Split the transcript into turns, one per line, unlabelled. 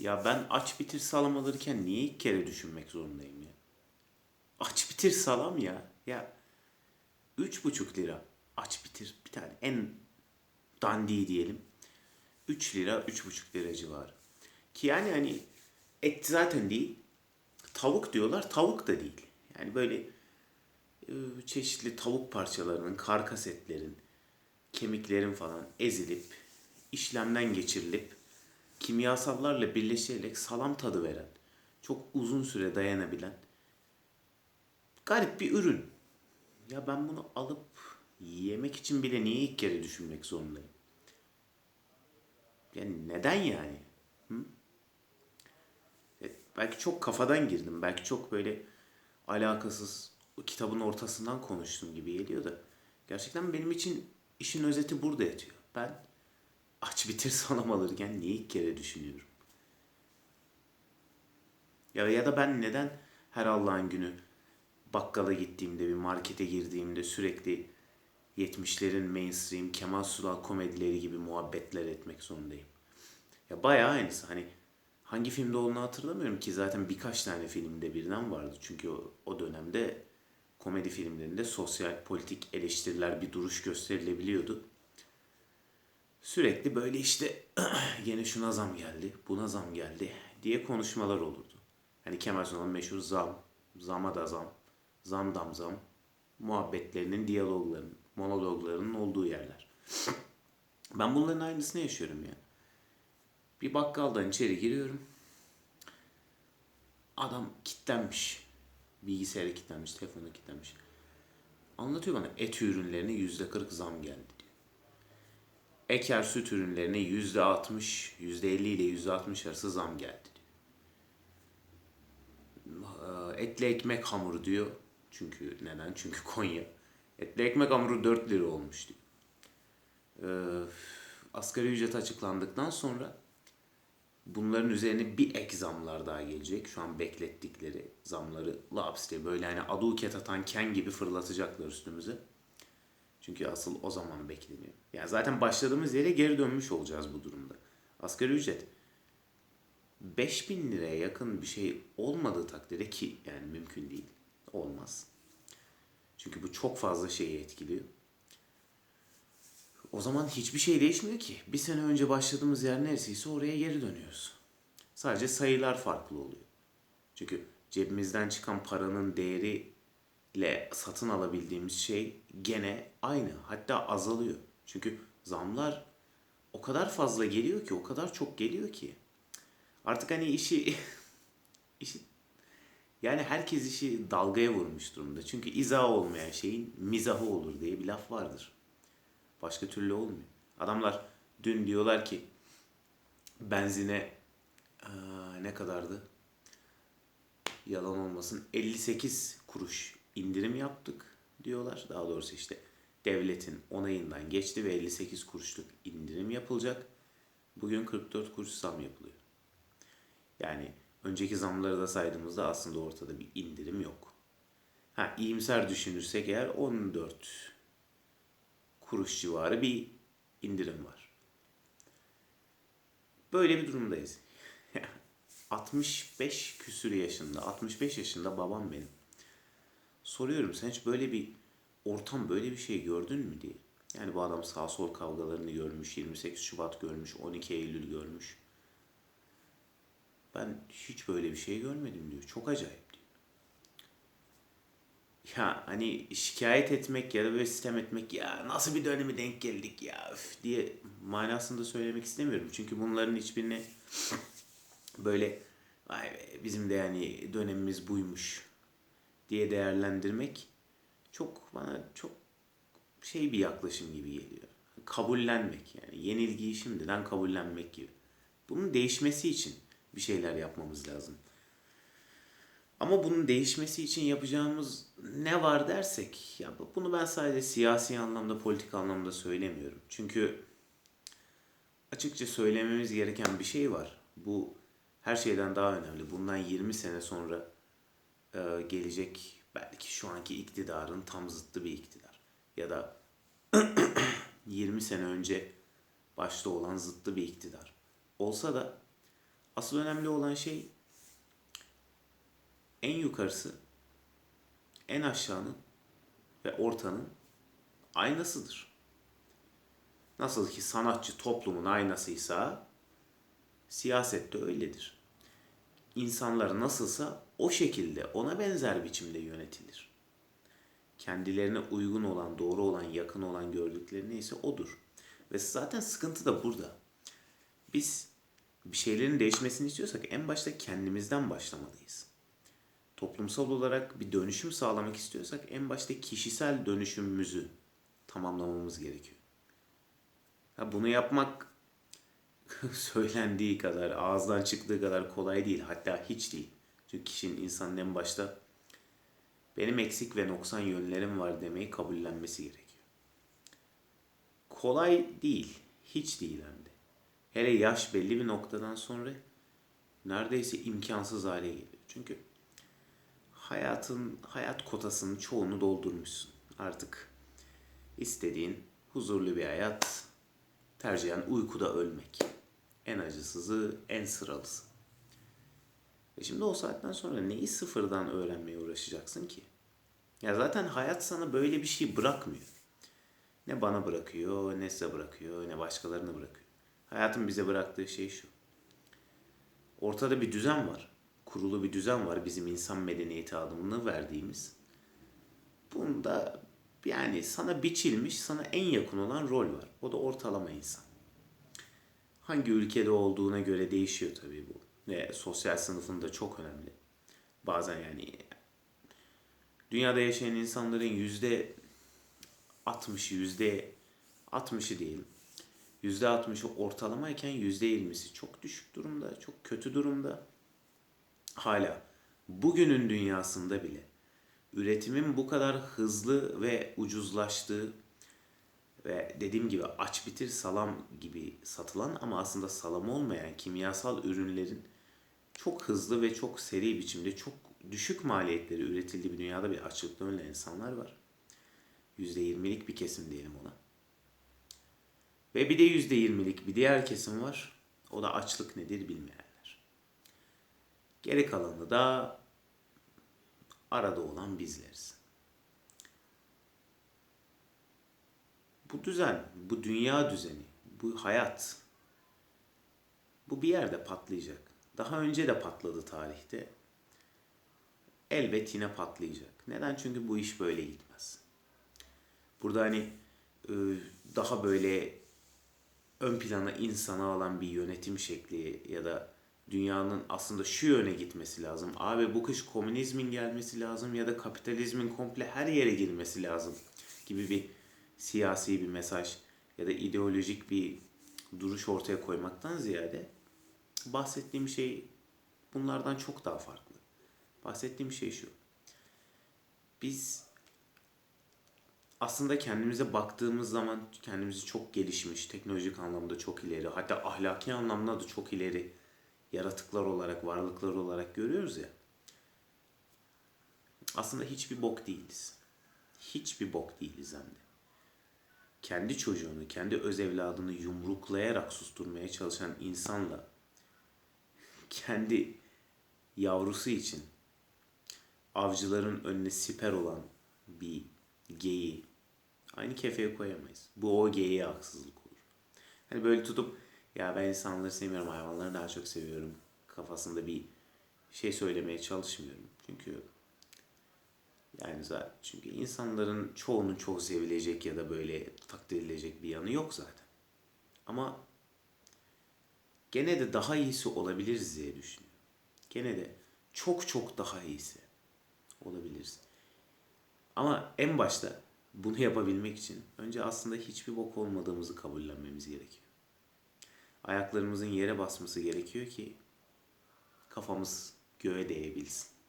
Ya ben aç bitir salam alırken niye ilk kere düşünmek zorundayım ya? Aç bitir salam ya. Ya üç buçuk lira aç bitir bir tane en dandiği diyelim. 3 lira, üç buçuk lira civarı. Ki yani hani et zaten değil. Tavuk diyorlar, tavuk da değil. Yani böyle e, çeşitli tavuk parçalarının, karkas etlerin, kemiklerin falan ezilip, işlemden geçirilip, kimyasallarla birleşerek salam tadı veren, çok uzun süre dayanabilen garip bir ürün. Ya ben bunu alıp yemek için bile niye ilk kere düşünmek zorundayım? Yani neden yani? Hı? E, belki çok kafadan girdim. Belki çok böyle alakasız kitabın ortasından konuştum gibi geliyor da. Gerçekten benim için işin özeti burada yatıyor. Ben aç bitir salam alırken niye ilk kere düşünüyorum? Ya, ya da ben neden her Allah'ın günü bakkala gittiğimde, bir markete girdiğimde sürekli 70'lerin mainstream Kemal Sunal komedileri gibi muhabbetler etmek zorundayım. Ya bayağı aynısı. Hani hangi filmde olduğunu hatırlamıyorum ki zaten birkaç tane filmde birden vardı. Çünkü o, o dönemde komedi filmlerinde sosyal politik eleştiriler bir duruş gösterilebiliyordu. Sürekli böyle işte yine şuna zam geldi, buna zam geldi diye konuşmalar olurdu. Hani Kemal Sunal'ın meşhur zam, zama da zam, zam dam zam muhabbetlerinin, diyaloglarının, monologlarının olduğu yerler. Ben bunların aynısını yaşıyorum ya. Bir bakkaldan içeri giriyorum. Adam kitlenmiş. Bilgisayara kilitlenmiş, telefonu kilitlenmiş. Anlatıyor bana et ürünlerine yüzde kırk zam geldi. Eker süt ürünlerine yüzde altmış, yüzde elli ile yüzde altmış arası zam geldi diyor. Ee, Etli ekmek hamuru diyor. Çünkü neden? Çünkü Konya. Etli ekmek hamuru 4 lira olmuş diyor. Ee, asgari ücret açıklandıktan sonra bunların üzerine bir ek zamlar daha gelecek. Şu an beklettikleri zamları laps böyle hani aduket atan ken gibi fırlatacaklar üstümüze. Çünkü asıl o zaman bekleniyor. Yani zaten başladığımız yere geri dönmüş olacağız bu durumda. Asgari ücret 5000 liraya yakın bir şey olmadığı takdirde ki yani mümkün değil. Olmaz. Çünkü bu çok fazla şeyi etkiliyor. O zaman hiçbir şey değişmiyor ki. Bir sene önce başladığımız yer neresiyse oraya geri dönüyoruz. Sadece sayılar farklı oluyor. Çünkü cebimizden çıkan paranın değeriyle satın alabildiğimiz şey gene aynı. Hatta azalıyor. Çünkü zamlar o kadar fazla geliyor ki, o kadar çok geliyor ki. Artık hani işi işi yani herkes işi dalgaya vurmuş durumda. Çünkü izah olmayan şeyin mizahı olur diye bir laf vardır. Başka türlü olmuyor. Adamlar dün diyorlar ki benzine aa, ne kadardı? Yalan olmasın 58 kuruş indirim yaptık diyorlar. Daha doğrusu işte devletin onayından geçti ve 58 kuruşluk indirim yapılacak. Bugün 44 kuruş zam yapılıyor. Yani önceki zamları da saydığımızda aslında ortada bir indirim yok. Ha iyimser düşünürsek eğer 14 kuruş civarı bir indirim var. Böyle bir durumdayız. 65 küsür yaşında, 65 yaşında babam benim. Soruyorum sen hiç böyle bir ortam, böyle bir şey gördün mü diye. Yani bu adam sağ sol kavgalarını görmüş, 28 Şubat görmüş, 12 Eylül görmüş. Ben hiç böyle bir şey görmedim diyor. Çok acayip diyor. Ya hani şikayet etmek ya da böyle sistem etmek ya nasıl bir dönemi denk geldik ya üf diye manasında söylemek istemiyorum. Çünkü bunların hiçbirini böyle Vay be, bizim de yani dönemimiz buymuş diye değerlendirmek çok bana çok şey bir yaklaşım gibi geliyor. Kabullenmek yani yenilgiyi şimdiden kabullenmek gibi. Bunun değişmesi için bir şeyler yapmamız lazım. Ama bunun değişmesi için yapacağımız ne var dersek ya bunu ben sadece siyasi anlamda, politik anlamda söylemiyorum. Çünkü açıkça söylememiz gereken bir şey var. Bu her şeyden daha önemli. Bundan 20 sene sonra e, gelecek belki şu anki iktidarın tam zıttı bir iktidar. Ya da 20 sene önce başta olan zıttı bir iktidar. Olsa da Asıl önemli olan şey en yukarısı, en aşağının ve ortanın aynasıdır. Nasıl ki sanatçı toplumun aynasıysa siyaset de öyledir. İnsanlar nasılsa o şekilde ona benzer biçimde yönetilir. Kendilerine uygun olan, doğru olan, yakın olan gördükleri neyse odur. Ve zaten sıkıntı da burada. Biz bir şeylerin değişmesini istiyorsak en başta kendimizden başlamalıyız. Toplumsal olarak bir dönüşüm sağlamak istiyorsak en başta kişisel dönüşümümüzü tamamlamamız gerekiyor. Ha, bunu yapmak söylendiği kadar, ağızdan çıktığı kadar kolay değil. Hatta hiç değil. Çünkü kişinin insanın en başta benim eksik ve noksan yönlerim var demeyi kabullenmesi gerekiyor. Kolay değil. Hiç değil hem de. Hele yaş belli bir noktadan sonra neredeyse imkansız hale geliyor. Çünkü hayatın hayat kotasının çoğunu doldurmuşsun. Artık istediğin huzurlu bir hayat, tercihen uykuda ölmek. En acısızı, en sıralısı. E şimdi o saatten sonra neyi sıfırdan öğrenmeye uğraşacaksın ki? Ya zaten hayat sana böyle bir şey bırakmıyor. Ne bana bırakıyor, ne size bırakıyor, ne başkalarına bırakıyor. Hayatın bize bıraktığı şey şu. Ortada bir düzen var. Kurulu bir düzen var bizim insan medeniyeti adımını verdiğimiz. Bunda yani sana biçilmiş, sana en yakın olan rol var. O da ortalama insan. Hangi ülkede olduğuna göre değişiyor tabii bu. Ve sosyal sınıfın da çok önemli. Bazen yani dünyada yaşayan insanların yüzde 60'ı, yüzde 60'ı diyelim. Yüzde 60'ı ortalamayken yüzde 20'si çok düşük durumda, çok kötü durumda. Hala bugünün dünyasında bile üretimin bu kadar hızlı ve ucuzlaştığı ve dediğim gibi aç bitir salam gibi satılan ama aslında salam olmayan kimyasal ürünlerin çok hızlı ve çok seri biçimde çok düşük maliyetleri üretildiği bir dünyada bir açlıkta ölen insanlar var. %20'lik bir kesim diyelim ona. Ve bir de %20'lik bir diğer kesim var. O da açlık nedir bilmeyenler. Geri kalanı da arada olan bizleriz. Bu düzen, bu dünya düzeni, bu hayat bu bir yerde patlayacak. Daha önce de patladı tarihte. Elbet yine patlayacak. Neden? Çünkü bu iş böyle gitmez. Burada hani e, daha böyle ön plana insana alan bir yönetim şekli ya da dünyanın aslında şu yöne gitmesi lazım. Abi bu kış komünizmin gelmesi lazım ya da kapitalizmin komple her yere girmesi lazım gibi bir siyasi bir mesaj ya da ideolojik bir duruş ortaya koymaktan ziyade bahsettiğim şey bunlardan çok daha farklı. Bahsettiğim şey şu. Biz aslında kendimize baktığımız zaman kendimizi çok gelişmiş, teknolojik anlamda çok ileri, hatta ahlaki anlamda da çok ileri yaratıklar olarak, varlıklar olarak görüyoruz ya. Aslında hiçbir bok değiliz. Hiçbir bok değiliz hem de. Kendi çocuğunu, kendi öz evladını yumruklayarak susturmaya çalışan insanla kendi yavrusu için avcıların önüne siper olan bir geyi aynı kefeye koyamayız. Bu o geyiğe haksızlık olur. Hani böyle tutup ya ben insanları sevmiyorum, hayvanları daha çok seviyorum kafasında bir şey söylemeye çalışmıyorum. Çünkü yani zaten çünkü insanların çoğunun çok sevilecek ya da böyle takdir edilecek bir yanı yok zaten. Ama gene de daha iyisi olabiliriz diye düşünüyorum. Gene de çok çok daha iyisi olabiliriz. Ama en başta bunu yapabilmek için önce aslında hiçbir bok olmadığımızı kabullenmemiz gerekiyor. Ayaklarımızın yere basması gerekiyor ki kafamız göğe değebilsin.